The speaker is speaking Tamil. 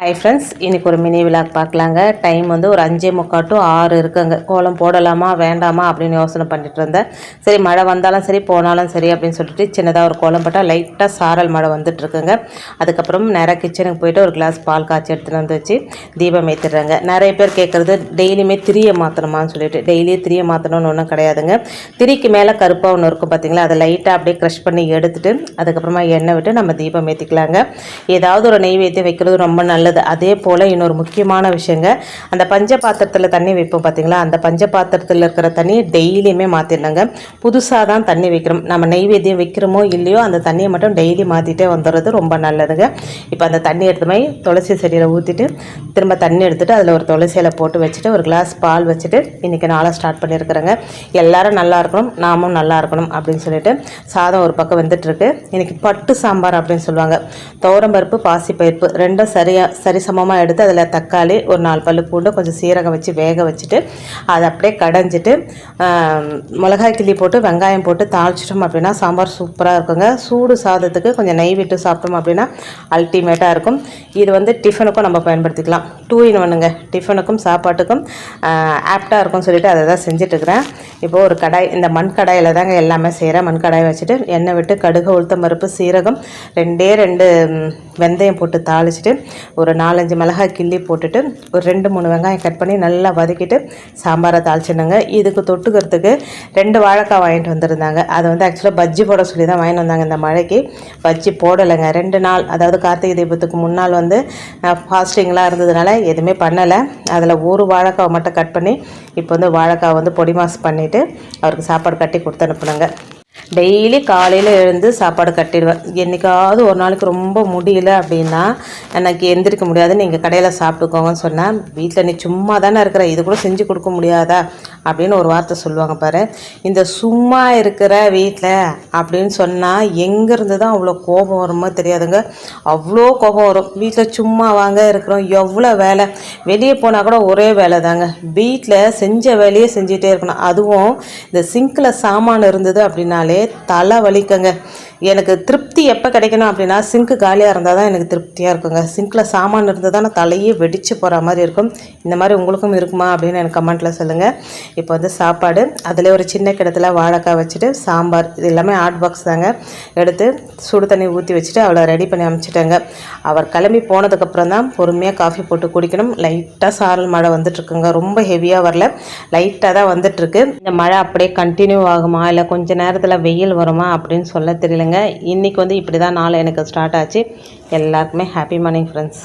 ஹை ஃப்ரெண்ட்ஸ் இன்றைக்கி ஒரு மினி விளாக் பார்க்கலாங்க. டைம் வந்து ஒரு அஞ்சே முக்கால் டு ஆறு இருக்குங்க. கோலம் போடலாமா வேண்டாமா அப்படின்னு யோசனை பண்ணிட்டு இருந்தேன். சரி மழை வந்தாலும் சரி போனாலும் சரி அப்படின்னு சொல்லிட்டு சின்னதாக ஒரு கோலம் போட்டால் லைட்டாக சாரல் மழை வந்துட்டுருக்குங்க அதுக்கப்புறம் நேராக கிச்சனுக்கு போயிட்டு ஒரு கிளாஸ் பால் காய்ச்சி எடுத்துகிட்டு வந்து வச்சு தீபம் ஏற்றிடுறாங்க நிறைய பேர் கேட்குறது டெய்லியுமே திரியை மாற்றணுமான்னு சொல்லிட்டு. டெய்லியும் திரியை மாற்றணும்னு ஒன்றும் கிடையாதுங்க. திரிக்கு மேலே கருப்பாக ஒன்று இருக்கும் பார்த்தீங்களா அதை லைட்டாக அப்படியே க்ரஷ் பண்ணி எடுத்துகிட்டு அதுக்கப்புறமா எண்ணெய் விட்டு நம்ம தீபம் ஏற்றிக்கலாங்க ஏதாவது ஒரு நெய்வேத்தியம் வைக்கிறது ரொம்ப நல்ல நல்லது. அதே போல் இன்னொரு முக்கியமான விஷயங்க அந்த பஞ்ச பாத்திரத்தில் தண்ணி வைப்போம் பார்த்தீங்களா அந்த பஞ்ச பாத்திரத்தில் இருக்கிற தண்ணியை டெய்லியுமே மாற்றிடணுங்க புதுசாக தான் தண்ணி வைக்கிறோம். நம்ம நெய்வேத்தியம் வைக்கிறோமோ இல்லையோ அந்த தண்ணியை மட்டும் டெய்லி மாற்றிட்டே வந்துடுறது ரொம்ப நல்லதுங்க. இப்போ அந்த தண்ணி எடுத்து போய் துளசி செடியில் ஊற்றிட்டு திரும்ப தண்ணி எடுத்துகிட்டு அதில் ஒரு துளசியில் போட்டு வச்சுட்டு ஒரு கிளாஸ் பால் வச்சுட்டு இன்றைக்கி நாளாக ஸ்டார்ட் பண்ணியிருக்கிறேங்க. எல்லோரும் நல்லா இருக்கணும் நாமும் நல்லா இருக்கணும் அப்படின்னு சொல்லிட்டு சாதம் ஒரு பக்கம் வந்துட்டுருக்கு இன்றைக்கி பட்டு சாம்பார் அப்படின்னு சொல்லுவாங்க. துவரம்பருப்பு பாசிப்பருப்பு ரெண்டும் சரியாக சரிசமமாக எடுத்து அதில் தக்காளி ஒரு நாலு பல்லு பூண்டு கொஞ்சம் சீரகம் வச்சு வேக வச்சுட்டு அதை அப்படியே கடைஞ்சிட்டு மிளகாய் கிள்ளி போட்டு வெங்காயம் போட்டு தாளிச்சிட்டோம் அப்படின்னா சாம்பார் சூப்பராக இருக்குங்க. சூடு சாதத்துக்கு கொஞ்சம் நெய் விட்டு சாப்பிட்டோம் அப்படின்னா அல்டிமேட்டாக இருக்கும். இது வந்து டிஃபனுக்கும் நம்ம பயன்படுத்திக்கலாம். டூ இன் ஒன்னுங்க டிஃபனுக்கும் சாப்பாட்டுக்கும் ஆப்டாக இருக்கும்னு சொல்லிட்டு அதை தான் செஞ்சிட்ருக்கிறேன் இப்போது ஒரு கடாய் இந்த மண் கடாயில் தாங்க எல்லாமே செய்கிறேன் மண் கடாயை வச்சுட்டு எண்ணெய் விட்டு கடுகு உளுத்தம் பருப்பு சீரகம் ரெண்டே ரெண்டு வெந்தயம் போட்டு தாளிச்சிட்டு ஒரு ஒரு நாலஞ்சு மிளகாய் கிள்ளி போட்டுட்டு ஒரு ரெண்டு மூணு வெங்காயம் கட் பண்ணி நல்லா வதக்கிட்டு சாம்பாரை தாளிச்சிடுங்க இதுக்கு தொட்டுக்கிறதுக்கு ரெண்டு வாழைக்காய் வாங்கிட்டு வந்திருந்தாங்க. அதை வந்து ஆக்சுவலாக பஜ்ஜி போட சொல்லி தான் வாங்கிட்டு வந்தாங்க இந்த மழைக்கு. பஜ்ஜி போடலைங்க. ரெண்டு நாள் அதாவது கார்த்திகை தீபத்துக்கு முன்னால் வந்து ஃபாஸ்டிங்லாம் இருந்ததுனால எதுவுமே பண்ணலை. அதில் ஒரு வாழைக்காவை மட்டும் கட் பண்ணி இப்போ வந்து வாழைக்காய் வந்து பொடி மாஸ் பண்ணிவிட்டு அவருக்கு சாப்பாடு கட்டி கொடுத்து அனுப்புனாங்க. டெய்லி காலையில் எழுந்து சாப்பாடு கட்டிடுவேன். என்றைக்காவது ஒரு நாளைக்கு ரொம்ப முடியல அப்படின்னா எனக்கு எந்திரிக்க முடியாது. நீங்கள் கடையில் சாப்பிட்டுக்கோங்கன்னு சொன்னேன் வீட்டில் நீ சும்மா தானே இருக்கிற? இது கூட செஞ்சு கொடுக்க முடியாதா? அப்படின்னு ஒரு வார்த்தை சொல்லுவாங்க பாரு. இந்த சும்மா இருக்கிற வீட்டில் அப்படின்னு சொன்னால் எங்கேருந்து தான் அவ்வளோ கோபம் வருமோ தெரியாதுங்க. அவ்வளோ கோபம் வரும். வீட்டில் சும்மா வாங்க இருக்கிறோம். எவ்வளோ வேலை? வெளியே போனால் கூட ஒரே வேலை தாங்க. வீட்டில் செஞ்ச வேலையே செஞ்சிட்டே இருக்கணும். அதுவும் இந்த சிங்கில் சாமான் இருந்தது அப்படின்னாலே தலை வலிக்குங்க எனக்கு திருப்தி எப்போ கிடைக்கணும் அப்படின்னா சிங்க்கு காலியாக இருந்தால் தான் எனக்கு திருப்தியாக இருக்குங்க. சிங்கில் சாமான் இருந்தால் தான் தலையே வெடிச்சு போகிற மாதிரி இருக்கும். இந்த மாதிரி உங்களுக்கும் இருக்குமா அப்படின்னு எனக்கு கமெண்ட்டில் சொல்லுங்கள் இப்போ வந்து சாப்பாடு. அதில் ஒரு சின்ன கிடத்துல வாழைக்காய் வச்சுட்டு சாம்பார் இது எல்லாமே ஹாட் பாக்ஸ் தாங்க. எடுத்து சுடு தண்ணி ஊற்றி வச்சுட்டு அவளை ரெடி பண்ணி அனுப்பிச்சிட்டேங்க. அவர் கிளம்பி போனதுக்கப்புறம் தான் பொறுமையாக காஃபி போட்டு குடிக்கணும். லைட்டாக சாரல் மழை வந்துட்டுருக்குங்க ரொம்ப ஹெவியாக வரல. லைட்டாக தான் வந்துட்டுருக்கு இந்த மழை அப்படியே கண்டினியூ ஆகுமா? இல்லை கொஞ்சம் நேரத்தில் வெயில் வருமா? அப்படின்னு சொல்ல தெரியலங்க இன்றைக்கி வந்து இப்படி தான் நாள் எனக்கு ஸ்டார்ட் ஆச்சு. எல்லாருக்குமே ஹாப்பி மார்னிங் ஃப்ரெண்ட்ஸ்